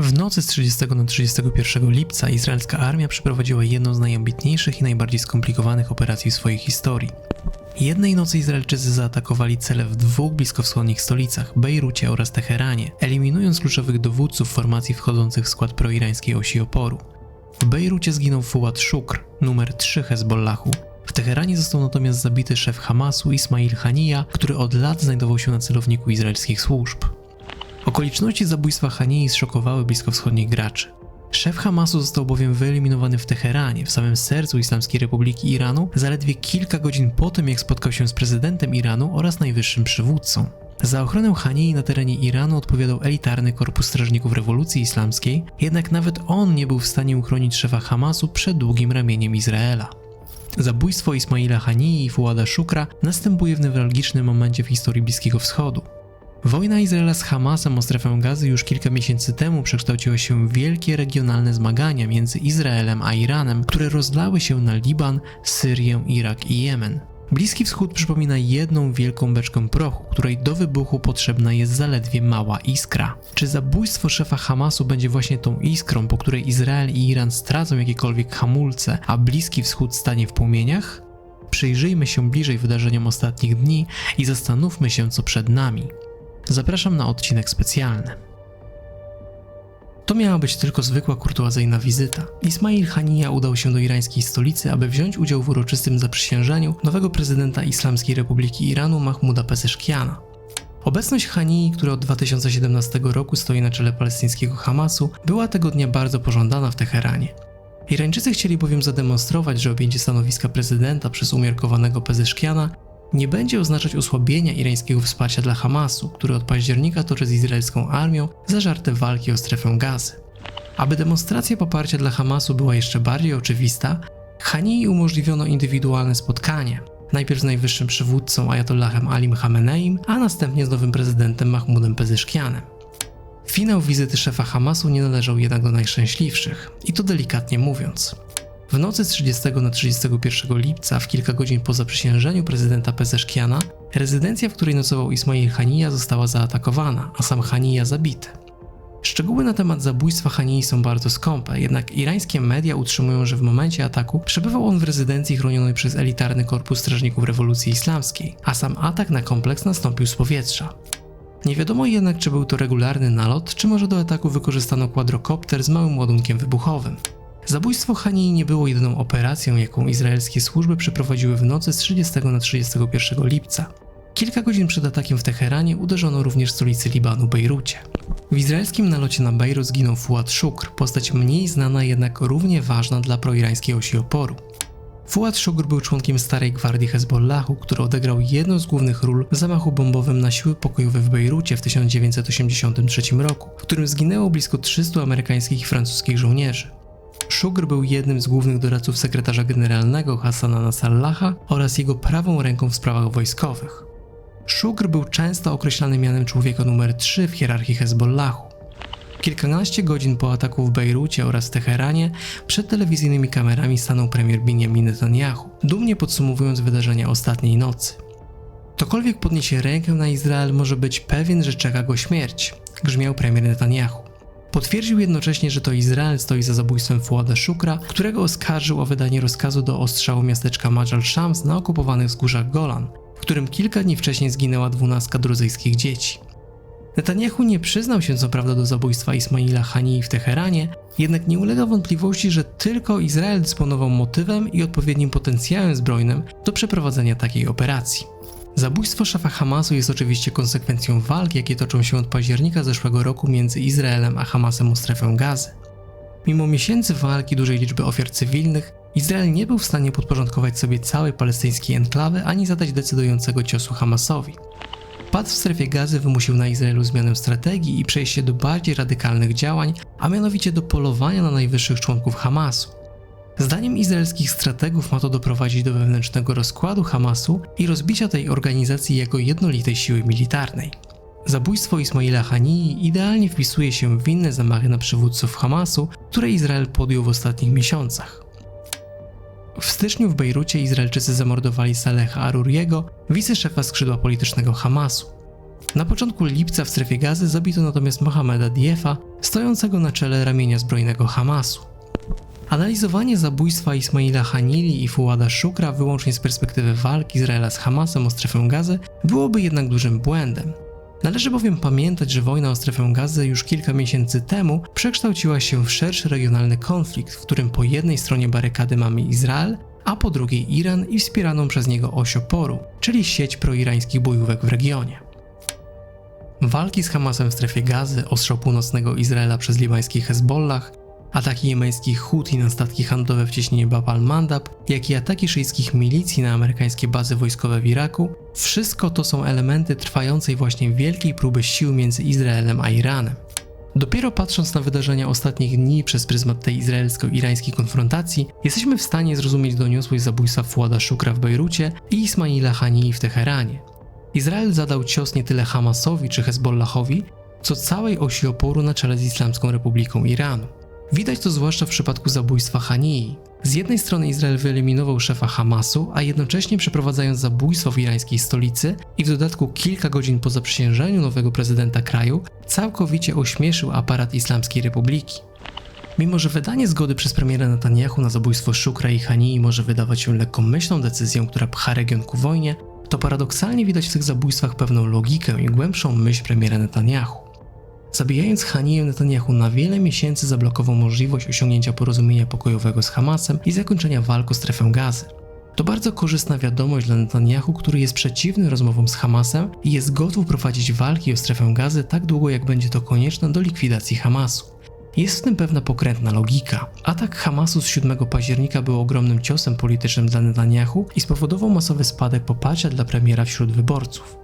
W nocy z 30 na 31 lipca izraelska armia przeprowadziła jedną z najambitniejszych i najbardziej skomplikowanych operacji w swojej historii. Jednej nocy Izraelczycy zaatakowali cele w dwóch bliskowschodnich stolicach, Bejrucie oraz Teheranie, eliminując kluczowych dowódców formacji wchodzących w skład proirańskiej osi oporu. W Bejrucie zginął Fuad Shukr, numer 3 Hezbollahu. W Teheranie został natomiast zabity szef Hamasu Ismail Haniya, który od lat znajdował się na celowniku izraelskich służb. Okoliczności zabójstwa Hanii zszokowały bliskowschodnich graczy. Szef Hamasu został bowiem wyeliminowany w Teheranie, w samym sercu Islamskiej Republiki Iranu, zaledwie kilka godzin po tym, jak spotkał się z prezydentem Iranu oraz najwyższym przywódcą. Za ochronę Hanii na terenie Iranu odpowiadał elitarny Korpus Strażników Rewolucji Islamskiej, jednak nawet on nie był w stanie uchronić szefa Hamasu przed długim ramieniem Izraela. Zabójstwo Ismaila Hanii i Fuada Shukra następuje w newralgicznym momencie w historii Bliskiego Wschodu. Wojna Izraela z Hamasem o strefę gazy już kilka miesięcy temu przekształciła się w wielkie regionalne zmagania między Izraelem a Iranem, które rozlały się na Liban, Syrię, Irak i Jemen. Bliski Wschód przypomina jedną wielką beczkę prochu, której do wybuchu potrzebna jest zaledwie mała iskra. Czy zabójstwo szefa Hamasu będzie właśnie tą iskrą, po której Izrael i Iran stracą jakiekolwiek hamulce, a Bliski Wschód stanie w płomieniach? Przyjrzyjmy się bliżej wydarzeniom ostatnich dni i zastanówmy się, co przed nami. Zapraszam na odcinek specjalny. To miała być tylko zwykła kurtuazyjna wizyta. Ismail Haniya udał się do irańskiej stolicy, aby wziąć udział w uroczystym zaprzysiężeniu nowego prezydenta Islamskiej Republiki Iranu Mahmuda Pezeshkiana. Obecność Hanii, który od 2017 roku stoi na czele palestyńskiego Hamasu, była tego dnia bardzo pożądana w Teheranie. Irańczycy chcieli bowiem zademonstrować, że objęcie stanowiska prezydenta przez umiarkowanego Pezeshkiana nie będzie oznaczać osłabienia irańskiego wsparcia dla Hamasu, który od października toczy z izraelską armią zażarte walki o strefę gazy. Aby demonstracja poparcia dla Hamasu była jeszcze bardziej oczywista, Hanii umożliwiono indywidualne spotkanie, najpierw z najwyższym przywódcą Ayatollahem Alim Khameneim, a następnie z nowym prezydentem Mahmudem Pezeshkianem. Finał wizyty szefa Hamasu nie należał jednak do najszczęśliwszych, i to delikatnie mówiąc. W nocy z 30 na 31 lipca, w kilka godzin po zaprzysiężeniu prezydenta Pezeszkiana, rezydencja, w której nocował Ismail Haniya została zaatakowana, a sam Haniya zabity. Szczegóły na temat zabójstwa Hanii są bardzo skąpe, jednak irańskie media utrzymują, że w momencie ataku przebywał on w rezydencji chronionej przez elitarny Korpus Strażników Rewolucji Islamskiej, a sam atak na kompleks nastąpił z powietrza. Nie wiadomo jednak, czy był to regularny nalot, czy może do ataku wykorzystano kwadrokopter z małym ładunkiem wybuchowym. Zabójstwo Hanii nie było jedyną operacją, jaką izraelskie służby przeprowadziły w nocy z 30 na 31 lipca. Kilka godzin przed atakiem w Teheranie uderzono również w stolicy Libanu, Bejrucie. W izraelskim nalocie na Bejrut zginął Fuad Shukr, postać mniej znana, jednak równie ważna dla proirańskiej osi oporu. Fuad Shukr był członkiem starej gwardii Hezbollahu, który odegrał jedną z głównych ról w zamachu bombowym na siły pokojowe w Bejrucie w 1983 roku, w którym zginęło blisko 300 amerykańskich i francuskich żołnierzy. Szugr był jednym z głównych doradców sekretarza generalnego Hassana Nasallaha oraz jego prawą ręką w sprawach wojskowych. Szugr był często określany mianem człowieka numer 3 w hierarchii Hezbollahu. Kilkanaście godzin po ataku w Bejrucie oraz Teheranie przed telewizyjnymi kamerami stanął premier Benjamin Netanyahu, dumnie podsumowując wydarzenia ostatniej nocy. Ktokolwiek podniesie rękę na Izrael może być pewien, że czeka go śmierć, grzmiał premier Netanyahu. Potwierdził jednocześnie, że to Izrael stoi za zabójstwem Fuada Shukra, którego oskarżył o wydanie rozkazu do ostrzału miasteczka Majal Shams na okupowanych wzgórzach Golan, w którym kilka dni wcześniej zginęła dwunastka druzyjskich dzieci. Netanyahu nie przyznał się co prawda do zabójstwa Ismaila Hanii w Teheranie, jednak nie ulega wątpliwości, że tylko Izrael dysponował motywem i odpowiednim potencjałem zbrojnym do przeprowadzenia takiej operacji. Zabójstwo szefa Hamasu jest oczywiście konsekwencją walk, jakie toczą się od października zeszłego roku między Izraelem a Hamasem o strefę gazy. Mimo miesięcy walki dużej liczby ofiar cywilnych, Izrael nie był w stanie podporządkować sobie całej palestyńskiej enklawy ani zadać decydującego ciosu Hamasowi. Pad w strefie gazy wymusił na Izraelu zmianę strategii i przejście do bardziej radykalnych działań, a mianowicie do polowania na najwyższych członków Hamasu. Zdaniem izraelskich strategów ma to doprowadzić do wewnętrznego rozkładu Hamasu i rozbicia tej organizacji jako jednolitej siły militarnej. Zabójstwo Ismaila Hanii idealnie wpisuje się w inne zamachy na przywódców Hamasu, które Izrael podjął w ostatnich miesiącach. W styczniu w Bejrucie Izraelczycy zamordowali Saleha Aruriego, wiceszefa skrzydła politycznego Hamasu. Na początku lipca w strefie gazy zabito natomiast Mohameda Diefa, stojącego na czele ramienia zbrojnego Hamasu. Analizowanie zabójstwa Ismaila Hanili i Fuada Shukra wyłącznie z perspektywy walki Izraela z Hamasem o strefę gazy byłoby jednak dużym błędem. Należy bowiem pamiętać, że wojna o strefę gazy już kilka miesięcy temu przekształciła się w szerszy regionalny konflikt, w którym po jednej stronie barykady mamy Izrael, a po drugiej Iran i wspieraną przez niego oś oporu, czyli sieć proirańskich bojówek w regionie. Walki z Hamasem w strefie gazy, ostrzał północnego Izraela przez libański Hezbollah, ataki jemeńskich Huti na statki handlowe w cieśninie Bab al-Mandab, jak i ataki szyjskich milicji na amerykańskie bazy wojskowe w Iraku, wszystko to są elementy trwającej właśnie wielkiej próby sił między Izraelem a Iranem. Dopiero patrząc na wydarzenia ostatnich dni przez pryzmat tej izraelsko-irańskiej konfrontacji, jesteśmy w stanie zrozumieć doniosłość zabójstwa Fuada Shukra w Bejrucie i Ismaila Hanii w Teheranie. Izrael zadał cios nie tyle Hamasowi czy Hezbollahowi, co całej osi oporu na czele z Islamską Republiką Iranu. Widać to zwłaszcza w przypadku zabójstwa Hanii. Z jednej strony Izrael wyeliminował szefa Hamasu, a jednocześnie przeprowadzając zabójstwo w irańskiej stolicy i w dodatku kilka godzin po zaprzysiężeniu nowego prezydenta kraju, całkowicie ośmieszył aparat Islamskiej Republiki. Mimo, że wydanie zgody przez premiera Netanyahu na zabójstwo Shukra i Hanii może wydawać się lekkomyślną decyzją, która pcha region ku wojnie, to paradoksalnie widać w tych zabójstwach pewną logikę i głębszą myśl premiera Netanyahu. Zabijając Haniję Netanyahu na wiele miesięcy zablokował możliwość osiągnięcia porozumienia pokojowego z Hamasem i zakończenia walk o strefę gazy. To bardzo korzystna wiadomość dla Netanyahu, który jest przeciwny rozmowom z Hamasem i jest gotów prowadzić walki o strefę gazy tak długo, jak będzie to konieczne do likwidacji Hamasu. Jest w tym pewna pokrętna logika. Atak Hamasu z 7 października był ogromnym ciosem politycznym dla Netanyahu i spowodował masowy spadek poparcia dla premiera wśród wyborców.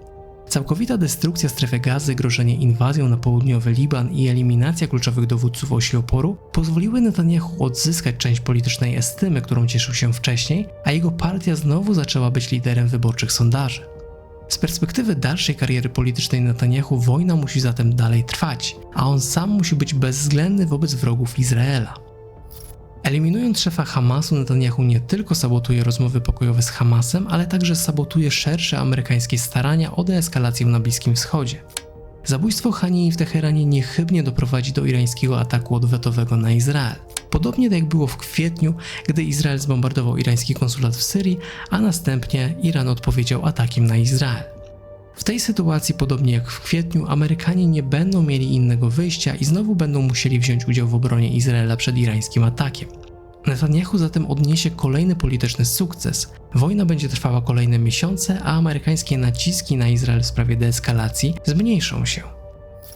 Całkowita destrukcja strefy gazy, grożenie inwazją na południowy Liban i eliminacja kluczowych dowódców osi oporu pozwoliły Netanyahu odzyskać część politycznej estymy, którą cieszył się wcześniej, a jego partia znowu zaczęła być liderem wyborczych sondaży. Z perspektywy dalszej kariery politycznej Netanyahu wojna musi zatem dalej trwać, a on sam musi być bezwzględny wobec wrogów Izraela. Eliminując szefa Hamasu, Netanyahu nie tylko sabotuje rozmowy pokojowe z Hamasem, ale także sabotuje szersze amerykańskie starania o deeskalację na Bliskim Wschodzie. Zabójstwo Hanii w Teheranie niechybnie doprowadzi do irańskiego ataku odwetowego na Izrael. Podobnie jak było w kwietniu, gdy Izrael zbombardował irański konsulat w Syrii, a następnie Iran odpowiedział atakiem na Izrael. W tej sytuacji, podobnie jak w kwietniu, Amerykanie nie będą mieli innego wyjścia i znowu będą musieli wziąć udział w obronie Izraela przed irańskim atakiem. Netanyahu zatem odniesie kolejny polityczny sukces. Wojna będzie trwała kolejne miesiące, a amerykańskie naciski na Izrael w sprawie deeskalacji zmniejszą się.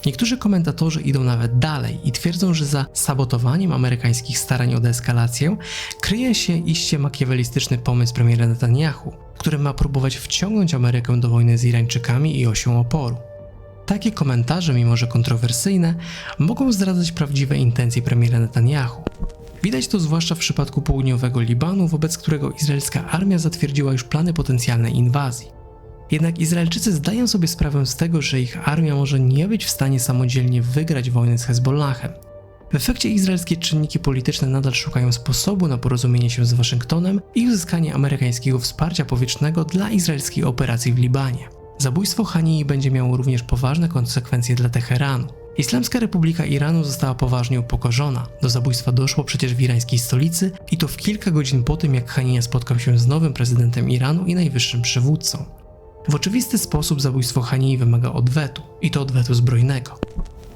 Niektórzy komentatorzy idą nawet dalej i twierdzą, że za sabotowaniem amerykańskich starań o deeskalację kryje się iście makiawelistyczny pomysł premiera Netanyahu, który ma próbować wciągnąć Amerykę do wojny z Irańczykami i osią oporu. Takie komentarze, mimo że kontrowersyjne, mogą zdradzać prawdziwe intencje premiera Netanyahu. Widać to zwłaszcza w przypadku południowego Libanu, wobec którego izraelska armia zatwierdziła już plany potencjalnej inwazji. Jednak Izraelczycy zdają sobie sprawę z tego, że ich armia może nie być w stanie samodzielnie wygrać wojny z Hezbollahem. W efekcie izraelskie czynniki polityczne nadal szukają sposobu na porozumienie się z Waszyngtonem i uzyskanie amerykańskiego wsparcia powietrznego dla izraelskiej operacji w Libanie. Zabójstwo Hanii będzie miało również poważne konsekwencje dla Teheranu. Islamska Republika Iranu została poważnie upokorzona. Do zabójstwa doszło przecież w irańskiej stolicy i to w kilka godzin po tym, jak Hania spotkał się z nowym prezydentem Iranu i najwyższym przywódcą. W oczywisty sposób zabójstwo Hanii wymaga odwetu, i to odwetu zbrojnego.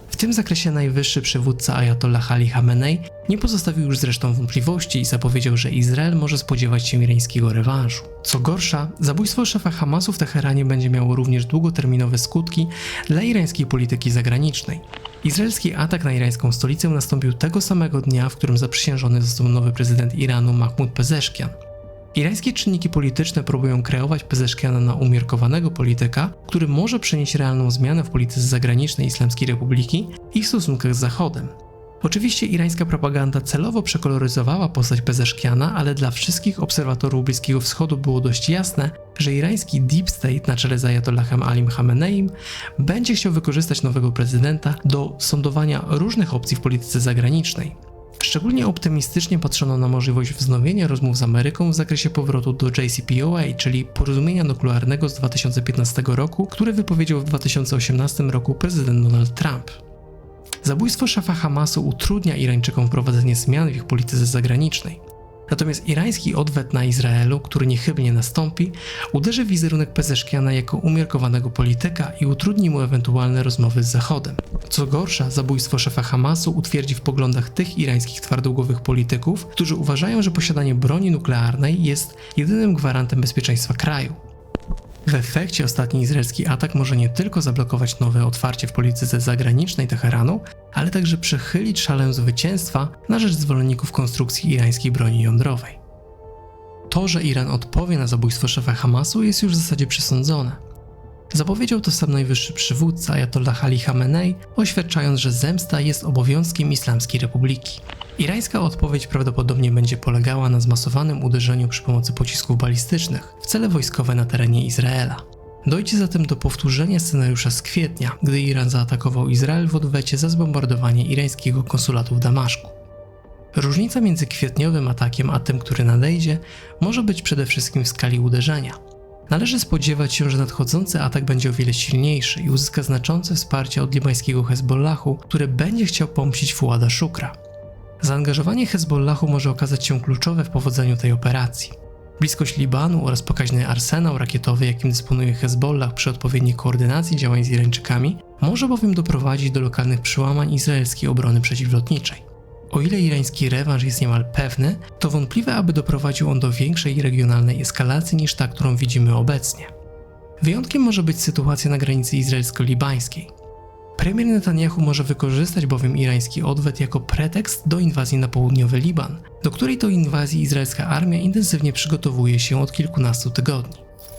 W tym zakresie najwyższy przywódca Ayatollah Ali Khamenei nie pozostawił już zresztą wątpliwości i zapowiedział, że Izrael może spodziewać się irańskiego rewanżu. Co gorsza, zabójstwo szefa Hamasu w Teheranie będzie miało również długoterminowe skutki dla irańskiej polityki zagranicznej. Izraelski atak na irańską stolicę nastąpił tego samego dnia, w którym zaprzysiężony został nowy prezydent Iranu Mahmoud Pezeshkian. Irańskie czynniki polityczne próbują kreować Pezeszkiana na umiarkowanego polityka, który może przynieść realną zmianę w polityce zagranicznej Islamskiej Republiki i w stosunkach z Zachodem. Oczywiście irańska propaganda celowo przekoloryzowała postać Pezeszkiana, ale dla wszystkich obserwatorów Bliskiego Wschodu było dość jasne, że irański Deep State na czele z Ayatollahem Alim Khameneim będzie chciał wykorzystać nowego prezydenta do sądowania różnych opcji w polityce zagranicznej. Szczególnie optymistycznie patrzono na możliwość wznowienia rozmów z Ameryką w zakresie powrotu do JCPOA, czyli porozumienia nuklearnego z 2015 roku, które wypowiedział w 2018 roku prezydent Donald Trump. Zabójstwo szefa Hamasu utrudnia Irańczykom wprowadzenie zmian w ich polityce zagranicznej. Natomiast irański odwet na Izraelu, który niechybnie nastąpi, uderzy w wizerunek Pezeszkiana jako umiarkowanego polityka i utrudni mu ewentualne rozmowy z Zachodem. Co gorsza, zabójstwo szefa Hamasu utwierdzi w poglądach tych irańskich twardogłowych polityków, którzy uważają, że posiadanie broni nuklearnej jest jedynym gwarantem bezpieczeństwa kraju. W efekcie ostatni izraelski atak może nie tylko zablokować nowe otwarcie w polityce zagranicznej Teheranu, ale także przechylić szalę zwycięstwa na rzecz zwolenników konstrukcji irańskiej broni jądrowej. To, że Iran odpowie na zabójstwo szefa Hamasu jest już w zasadzie przesądzone. Zapowiedział to sam najwyższy przywódca Ayatollah Ali Khamenei, oświadczając, że zemsta jest obowiązkiem Islamskiej Republiki. Irańska odpowiedź prawdopodobnie będzie polegała na zmasowanym uderzeniu przy pomocy pocisków balistycznych w cele wojskowe na terenie Izraela. Dojdzie zatem do powtórzenia scenariusza z kwietnia, gdy Iran zaatakował Izrael w odwecie za zbombardowanie irańskiego konsulatu w Damaszku. Różnica między kwietniowym atakiem a tym, który nadejdzie, może być przede wszystkim w skali uderzenia. Należy spodziewać się, że nadchodzący atak będzie o wiele silniejszy i uzyska znaczące wsparcie od libańskiego Hezbollahu, który będzie chciał pomścić Fuada Shukra. Zaangażowanie Hezbollahu może okazać się kluczowe w powodzeniu tej operacji. Bliskość Libanu oraz pokaźny arsenał rakietowy, jakim dysponuje Hezbollah przy odpowiedniej koordynacji działań z Irańczykami, może bowiem doprowadzić do lokalnych przełamań izraelskiej obrony przeciwlotniczej. O ile irański rewanż jest niemal pewny, to wątpliwe, aby doprowadził on do większej regionalnej eskalacji niż ta, którą widzimy obecnie. Wyjątkiem może być sytuacja na granicy izraelsko-libańskiej. Premier Netanyahu może wykorzystać bowiem irański odwet jako pretekst do inwazji na południowy Liban, do której to inwazji izraelska armia intensywnie przygotowuje się od kilkunastu tygodni.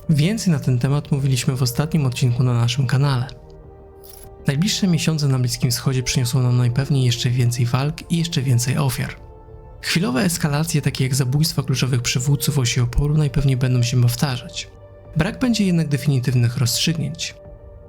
Więcej na ten temat mówiliśmy w ostatnim odcinku na naszym kanale. Najbliższe miesiące na Bliskim Wschodzie przyniosą nam najpewniej jeszcze więcej walk i jeszcze więcej ofiar. Chwilowe eskalacje, takie jak zabójstwa kluczowych przywódców osi oporu, najpewniej będą się powtarzać. Brak będzie jednak definitywnych rozstrzygnięć.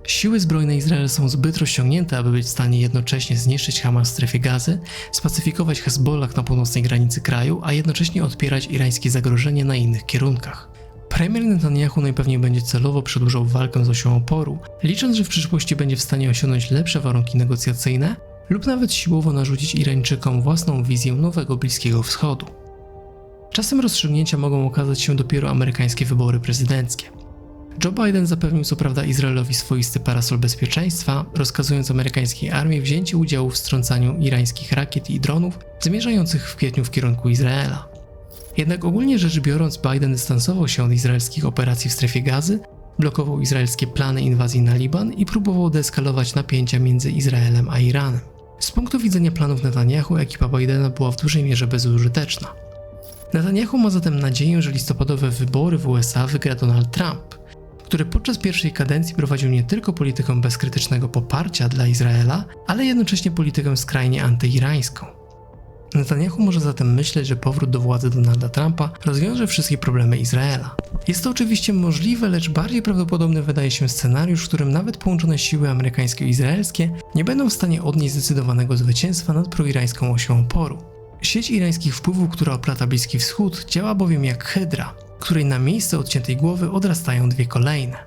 Siły zbrojne Izraela są zbyt rozciągnięte, aby być w stanie jednocześnie zniszczyć Hamas w strefie gazy, spacyfikować Hezbollah na północnej granicy kraju, a jednocześnie odpierać irańskie zagrożenie na innych kierunkach. Premier Netanyahu najpewniej będzie celowo przedłużał walkę z osią oporu, licząc, że w przyszłości będzie w stanie osiągnąć lepsze warunki negocjacyjne lub nawet siłowo narzucić Irańczykom własną wizję nowego Bliskiego Wschodu. Czasem rozstrzygnięcia mogą okazać się dopiero amerykańskie wybory prezydenckie. Joe Biden zapewnił co prawda Izraelowi swoisty parasol bezpieczeństwa, rozkazując amerykańskiej armii wzięcie udziału w strącaniu irańskich rakiet i dronów zmierzających w kwietniu w kierunku Izraela. Jednak ogólnie rzecz biorąc, Biden dystansował się od izraelskich operacji w strefie gazy, blokował izraelskie plany inwazji na Liban i próbował deeskalować napięcia między Izraelem a Iranem. Z punktu widzenia planów Netanyahu, ekipa Bidena była w dużej mierze bezużyteczna. Netanyahu ma zatem nadzieję, że listopadowe wybory w USA wygra Donald Trump, który podczas pierwszej kadencji prowadził nie tylko politykę bezkrytycznego poparcia dla Izraela, ale jednocześnie politykę skrajnie antyirańską. Netanyahu może zatem myśleć, że powrót do władzy Donalda Trumpa rozwiąże wszystkie problemy Izraela. Jest to oczywiście możliwe, lecz bardziej prawdopodobny wydaje się scenariusz, w którym nawet połączone siły amerykańsko-izraelskie nie będą w stanie odnieść zdecydowanego zwycięstwa nad proirańską osią oporu. Sieć irańskich wpływów, która oplata Bliski Wschód, działa bowiem jak hydra, której na miejsce odciętej głowy odrastają dwie kolejne.